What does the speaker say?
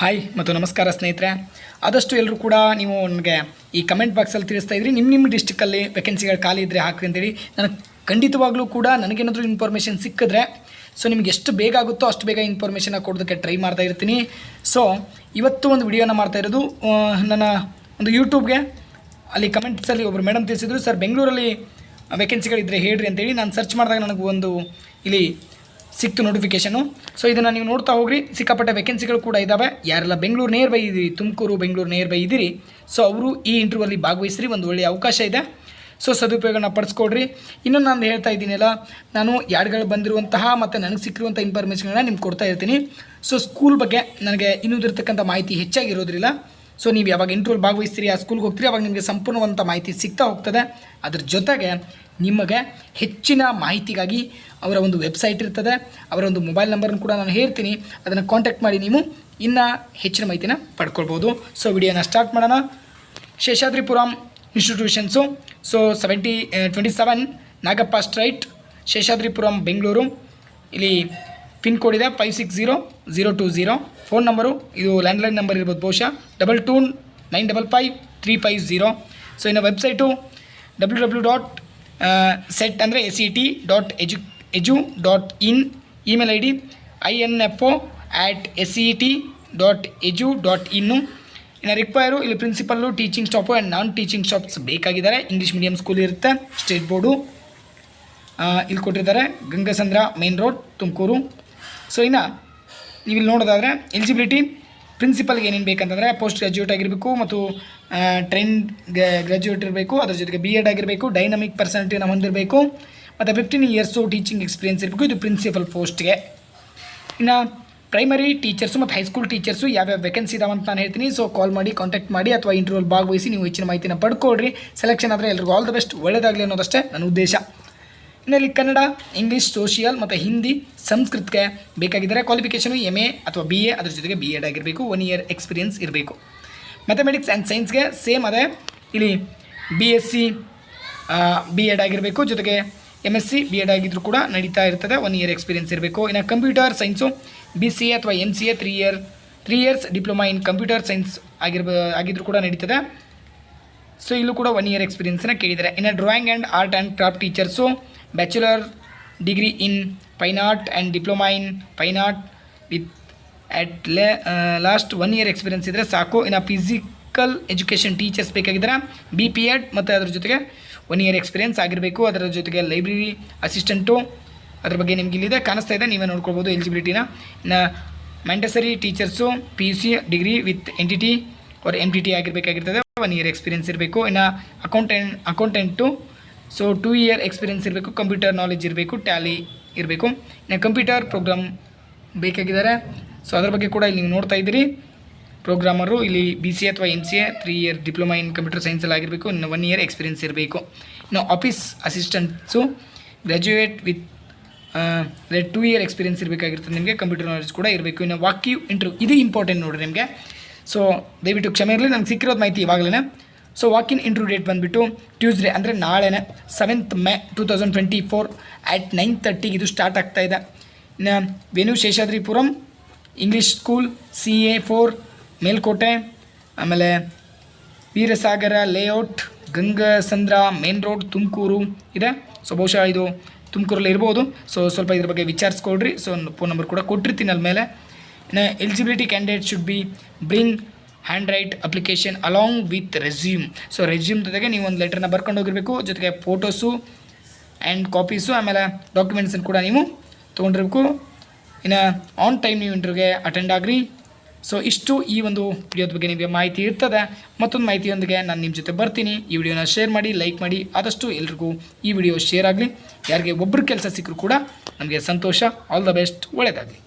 Hi ಮತ್ತು ನಮಸ್ಕಾರ ಸ್ನೇಹಿತರೆ. ಆದಷ್ಟು ಎಲ್ಲರೂ ಕೂಡ ನೀವು ನನಗೆ ಈ ಕಮೆಂಟ್ ಬಾಕ್ಸಲ್ಲಿ ತಿಳಿಸ್ತಾ ಇದ್ರಿ. ನಿಮ್ಮ ನಿಮ್ಮ ಡಿಸ್ಟಿಕಲ್ಲಿ ವೇಕೆನ್ಸಿಗಳು ಖಾಲಿ ಇದ್ದರೆ ಹಾಕ್ರಿ ಅಂತೇಳಿ ನನಗೆ ಖಂಡಿತವಾಗ್ಲೂ ಕೂಡ ನನಗೇನಾದರೂ ಇನ್ಫಾರ್ಮೇಷನ್ ಸಿಕ್ಕಿದ್ರೆ ಸೊ ನಿಮ್ಗೆ ಎಷ್ಟು ಬೇಗ ಆಗುತ್ತೋ ಅಷ್ಟು ಬೇಗ ಇನ್ಫಾರ್ಮೇಷನ್ನ ಕೊಡೋದಕ್ಕೆ ಟ್ರೈ ಮಾಡ್ತಾ ಇರ್ತೀನಿ. ಸೊ ಇವತ್ತು ಒಂದು ವಿಡಿಯೋನ ಮಾಡ್ತಾ ಇರೋದು ನನ್ನ ಒಂದು ಯೂಟ್ಯೂಬ್ಗೆ ಅಲ್ಲಿ ಕಮೆಂಟ್ಸಲ್ಲಿ ಒಬ್ಬರು ಮೇಡಮ್ ತಿಳಿಸಿದ್ರು ಸರ್ ಬೆಂಗಳೂರಲ್ಲಿ ವೇಕೆನ್ಸಿಗಳಿದ್ದರೆ ಹೇಳ್ರಿ ಅಂತೇಳಿ. ನಾನು ಸರ್ಚ್ ಮಾಡಿದಾಗ ನನಗೆ ಒಂದು ಇಲ್ಲಿ ಸಿಕ್ತು ನೋಟಿಫಿಕೇಷನು ಸೊ ಇದನ್ನು ನೀವು ನೋಡ್ತಾ ಹೋಗ್ರಿ. ಸಿಕ್ಕಾಪಟ್ಟೆ ವೇಕೆನ್ಸಿಗಳು ಕೂಡ ಇದ್ದಾವೆ ಯಾರೆಲ್ಲ ಬೆಂಗಳೂರು ನೇರ್ ಬೈ ಇದ್ದೀರಿ, ತುಮಕೂರು, ಬೆಂಗಳೂರು ನೇರ್ ಬೈ ಇದ್ದೀರಿ ಸೊ ಅವರು ಈ ಇಂಟರ್ವ್ಯೂಲ್ಲಿ ಭಾಗವಹಿಸ್ರಿ, ಒಂದು ಒಳ್ಳೆಯ ಅವಕಾಶ ಇದೆ. ಸೊ ಸದುಪಯೋಗನ ಪಡಿಸ್ಕೊಡ್ರಿ. ಇನ್ನೊಂದು ನಾನು ಹೇಳ್ತಾ ಇದ್ದೀನಲ್ಲ, ನಾನು ಯಾರ್ಗಳು ಬಂದಿರುವಂತಹ ಮತ್ತು ನನಗೆ ಸಿಕ್ಕಿರುವಂಥ ಇನ್ಫಾರ್ಮೇಷನ್ಗಳನ್ನ ನಿಮ್ಗೆ ಕೊಡ್ತಾ ಇರ್ತೀನಿ. ಸೊ ಸ್ಕೂಲ್ ಬಗ್ಗೆ ನನಗೆ ಇನ್ನೂದಿರ್ತಕ್ಕಂಥ ಮಾಹಿತಿ ಹೆಚ್ಚಾಗಿರೋದ್ರಿಲ್ಲ. ಸೊ ನೀವು ಯಾವಾಗ ಇಂಟರ್ವ್ಯೂಲ್ ಭಾಗವಹಿಸ್ತೀರಿ, ಆ ಸ್ಕೂಲ್ಗೆ ಹೋಗ್ತೀರಿ, ಅವಾಗ ನಿಮಗೆ ಸಂಪೂರ್ಣವಂಥ ಮಾಹಿತಿ ಸಿಗ್ತಾ ಹೋಗ್ತದೆ. ಅದ್ರ ಜೊತೆಗೆ ನಿಮಗೆ ಹೆಚ್ಚಿನ ಮಾಹಿತಿಗಾಗಿ ಅವರ ಒಂದು ವೆಬ್ಸೈಟ್ ಇರ್ತದೆ, ಅವರ ಒಂದು ಮೊಬೈಲ್ ನಂಬರನ್ನು ಕೂಡ ನಾನು ಹೇಳ್ತೀನಿ. ಅದನ್ನು ಕಾಂಟ್ಯಾಕ್ಟ್ ಮಾಡಿ ನೀವು ಇನ್ನೂ ಹೆಚ್ಚಿನ ಮಾಹಿತಿನ ಪಡ್ಕೊಳ್ಬೋದು. ಸೊ ವಿಡಿಯೋನ ಸ್ಟಾರ್ಟ್ ಮಾಡೋಣ. Seshadripuram institutions so seventy twenty seven Nagappa street Seshadripuram Bengaluru. ಇಲ್ಲಿ ಪಿನ್ ಕೋಡ್ ಇದೆ five six zero zero two zero phone number ಇದು ಲ್ಯಾಂಡ್ಲೈನ್ ನಂಬರ್ ಇರ್ಬೋದು ಬಹುಶಃ. Double two nine double five three five zero so ಇನ್ನು website W W dot set ಅಂದರೆ S E T dot edu edu dot in email I D I N F O at S E T dot edu dot ಇನ್ನು ಇನ್ನು require ಇಲ್ಲಿ principal teaching staff and non teaching staffs ಬೇಕಾಗಿದ್ದಾರೆ. English medium school ಇರುತ್ತೆ state board ಇಲ್ಲಿ ಕೊಟ್ಟಿದ್ದಾರೆ Gangasandra main road Tumakuru. So ಇನ್ನು ನೀವು ಇಲ್ಲಿ ನೋಡೋದಾದರೆ ಎಲಿಜಿಬಿಲಿಟಿ ಪ್ರಿನ್ಸಿಪಲ್ಗೆ ಏನೇನು ಬೇಕಂತಂದರೆ ಪೋಸ್ಟ್ ಗ್ರ್ಯಾಜುಯೇಟ್ ಆಗಿರಬೇಕು ಮತ್ತು ಟ್ರೆಂಡ್ ಗ್ರ್ಯಾಜುಯೇಟ್ ಇರಬೇಕು, ಅದ್ರ ಜೊತೆಗೆ ಬಿ ಎಡ್ ಆಗಿರಬೇಕು ಡೈನಮಿಕ್ ಪರ್ಸನಾಲಿಟಿನ ಹೊಂದಿರಬೇಕು, ಮತ್ತು ಫಿಫ್ಟೀನ್ ಇಯರ್ಸು ಟೀಚಿಂಗ್ ಎಕ್ಸ್ಪೀರಿಯನ್ಸ್ ಇರಬೇಕು, ಇದು ಪ್ರಿನ್ಸಿಪಲ್ ಪೋಸ್ಟ್ಗೆ ಇನ್ನು ಪ್ರೈಮರಿ ಟೀಚರ್ಸು ಮತ್ತು ಹೈಸ್ಕೂಲ್ ಟೀಚರ್ಸು ಯಾವ್ಯಾವ ವೇಕೆನ್ಸಿ ಇದಾವೆ ಅಂತ ನಾನು ಹೇಳ್ತೀನಿ ಸೊ ಕಾಲ್ ಮಾಡಿ ಕಾಂಟ್ಯಾಕ್ಟ್ ಮಾಡಿ, ಅಥವಾ ಇಂಟರ್ವ್ಯೂಲ್ ಭಾಗವಹಿಸಿ ನೀವು ಹೆಚ್ಚಿನ ಮಾಹಿತಿನ ಪಡ್ಕೊಳ್ರಿ. ಸೆಲೆಕ್ಷನ್ ಆದರೆ ಎಲ್ರಿಗೂ ಆಲ್ ದ ಬೆಸ್ಟ್ ಒಳ್ಳೆಯದಾಗಲಿ ಅನ್ನೋದಷ್ಟೇ ನನ್ನ ಉದ್ದೇಶ. ಇನ್ನು ಇಲ್ಲಿ ಕನ್ನಡ ಇಂಗ್ಲೀಷ್ ಸೋಷಿಯಲ್ ಮತ್ತು ಹಿಂದಿ ಸಂಸ್ಕೃತಕ್ಕೆ ಬೇಕಾಗಿದ್ದರೆ ಕ್ವಾಲಿಫಿಕೇಷನು ಎಂ ಎ ಅಥವಾ ಬಿ ಎ ಅದ್ರ ಜೊತೆಗೆ ಬಿ ಎಡ್ ಆಗಿರಬೇಕು ಒನ್ ಇಯರ್ ಎಕ್ಸ್ಪೀರಿಯನ್ಸ್ ಇರಬೇಕು. ಮ್ಯಾಥಮೆಟಿಕ್ಸ್ ಆ್ಯಂಡ್ ಸೈನ್ಸ್ಗೆ ಸೇಮ್ ಅದೇ. ಇಲ್ಲಿ B S C B Ed ಆಗಿರಬೇಕು, ಜೊತೆಗೆ M S C B Ed ಆಗಿದ್ದರೂ ಕೂಡ ನಡೀತಾ ಇರ್ತದೆ ಒನ್ ಇಯರ್ ಎಕ್ಸ್ಪೀರಿಯನ್ಸ್ ಇರಬೇಕು. ಇನ್ನು computer science B C A ಅಥವಾ M C A three year three years diploma in computer science ಆಗಿರ್ಬ ಆಗಿದ್ದರೂ ಕೂಡ ನಡೀತದೆ. ಸೊ ಇಲ್ಲೂ ಕೂಡ ಒನ್ ಇಯರ್ ಎಕ್ಸ್ಪೀರಿಯೆನ್ಸನ್ನ ಕೇಳಿದ್ದಾರೆ. ಇನ್ನು drawing and art and craft teachers bachelor degree in fine art and diploma in fine art with at ಲೇ last one year experience ಇದ್ದರೆ ಸಾಕು. ಇನ್ನು ಫಿಸಿಕಲ್ ಎಜುಕೇಷನ್ ಟೀಚರ್ಸ್ ಬೇಕಾಗಿದ್ರೆ ಬಿ ಪಿ ಎಡ್ ಮತ್ತು ಅದ್ರ ಜೊತೆಗೆ ಒನ್ ಇಯರ್ ಎಕ್ಸ್ಪೀರಿಯನ್ಸ್ ಆಗಿರಬೇಕು. ಅದರ ಜೊತೆಗೆ ಲೈಬ್ರರಿ ಅಸಿಸ್ಟೆಂಟು ಅದ್ರ ಬಗ್ಗೆ ನಿಮ್ಗೆ ಇಲ್ಲಿದೆ, ಕಾಣಿಸ್ತಾ ಇದೆ, ನೀವೇ ನೋಡ್ಕೊಳ್ಬೋದು ಎಲಿಜಿಬಿಲಿಟಿನ ಇನ್ನು Montessori teachers P U C degree with N T T ಅವ್ರ ಎಂ ಟಿ ಟಿ ಆಗಿರಬೇಕಾಗಿರ್ತದೆ. ಒನ್ ಇಯರ್ ಎಕ್ಸ್ಪೀರಿಯನ್ಸ್ ಇರಬೇಕು. ಇನ್ನು accountant accountant so two year experience ಇರಬೇಕು ಕಂಪ್ಯೂಟರ್ ನಾಲೆಜ್ ಇರಬೇಕು ಟ್ಯಾಲಿ ಇರಬೇಕು. ಇನ್ನು ಕಂಪ್ಯೂಟರ್ ಪ್ರೋಗ್ರಾಮ್ ಬೇಕಾಗಿದ್ದಾರೆ. ಸೊ ಅದ್ರ ಬಗ್ಗೆ ಕೂಡ ಇಲ್ಲಿ ನೀವು ನೋಡ್ತಾ ಇದ್ದೀರಿ. ಪ್ರೋಗ್ರಾಮರು ಇಲ್ಲಿ ಬಿ ಸಿ ಅಥವಾ M C A three year diploma in computer ಸೈನ್ಸಲ್ಲಿ ಆಗಿರಬೇಕು. ಇನ್ನು ಒನ್ ಇಯರ್ ಎಕ್ಸ್ಪೀರಿಯನ್ಸ್ ಇರಬೇಕು. ಇನ್ನು office assistants graduate with two year experience ಇರಬೇಕಾಗಿರ್ತದೆ ನಿಮಗೆ. ಕಂಪ್ಯೂಟರ್ ನಾಲೆಜ್ ಕೂಡ ಇರಬೇಕು. ಇನ್ನು ವಾಕ್ಯೂ ಇಂಟ್ರ್ಯೂ ಇದು ಇಂಪಾರ್ಟೆಂಟ್ ನೋಡಿರಿ ನಿಮಗೆ. ಸೊ ದಯವಿಟ್ಟು ಕ್ಷಮೆ ಇರಲಿ. ನಮ್ಗೆ ಸಿಕ್ಕಿರೋದು ಮಾಹಿತಿ ಇವಾಗಲೇ so walk in interview date ಬಂದುಬಿಟ್ಟು ಟ್ಯೂಸ್ಡೇ ಅಂದರೆ ನಾಳೆನೇ seventh May two thousand twenty four at nine ತರ್ಟಿಗೆ ಇದು ಸ್ಟಾರ್ಟ್ ಆಗ್ತಾ ಇದೆ. Venue Seshadripuram English school C A four Melkote, ಆಮೇಲೆ Veerasagara layout Gangasandra main road Tumakuru ಇದೆ. ಸೊ ಬಹುಶಃ ಇದು ತುಮಕೂರಲ್ಲಿ ಇರ್ಬೋದು. ಸೊ ಸ್ವಲ್ಪ ಇದ್ರ ಬಗ್ಗೆ ವಿಚಾರಿಸ್ಕೊಳ್ರಿ. ಸೊ ಫೋನ್ ನಂಬರ್ ಕೂಡ ಕೊಟ್ಟಿರ್ತೀನಿ ಅಲ್ಲಿ ಮೇಲೆ ಇನ್ನು eligibility candidate should be bring hand write application along with resume so resume ಜೊತೆಗೆ ನೀವು ಒಂದು ಲೆಟರ್ನ ಬರ್ಕೊಂಡು ಹೋಗಿರಬೇಕು, ಜೊತೆಗೆ ಫೋಟೋಸು ಆ್ಯಂಡ್ ಕಾಪೀಸು ಆಮೇಲೆ ಡಾಕ್ಯುಮೆಂಟ್ಸನ್ನು ಕೂಡ ನೀವು ತೊಗೊಂಡಿರಬೇಕು. ಇನ್ನು ಆನ್ ಟೈಮ್ ನೀವು ಇಂಟರ್ವ್ಯೂಗೆ ಅಟೆಂಡ್ ಆಗ್ರಿ. ಸೊ ಇಷ್ಟು ಈ ಒಂದು ವಿಡಿಯೋದ ಬಗ್ಗೆ ನಿಮಗೆ ಮಾಹಿತಿ ಇರ್ತದೆ. ಮತ್ತೊಂದು ಮಾಹಿತಿಯೊಂದಿಗೆ ನಾನು ನಿಮ್ಮ ಜೊತೆ ಬರ್ತೀನಿ. ಈ ವಿಡಿಯೋನ ಶೇರ್ ಮಾಡಿ ಲೈಕ್ ಮಾಡಿ, ಆದಷ್ಟು ಎಲ್ರಿಗೂ ಈ ವಿಡಿಯೋ ಶೇರ್ ಆಗಲಿ. ಯಾರಿಗೆ ಒಬ್ಬರು ಕೆಲಸ ಸಿಕ್ಕರೂ ಕೂಡ ನಮಗೆ ಸಂತೋಷ. ಆಲ್ ದ ಬೆಸ್ಟ್ ಒಳ್ಳೆಯದಾಗಲಿ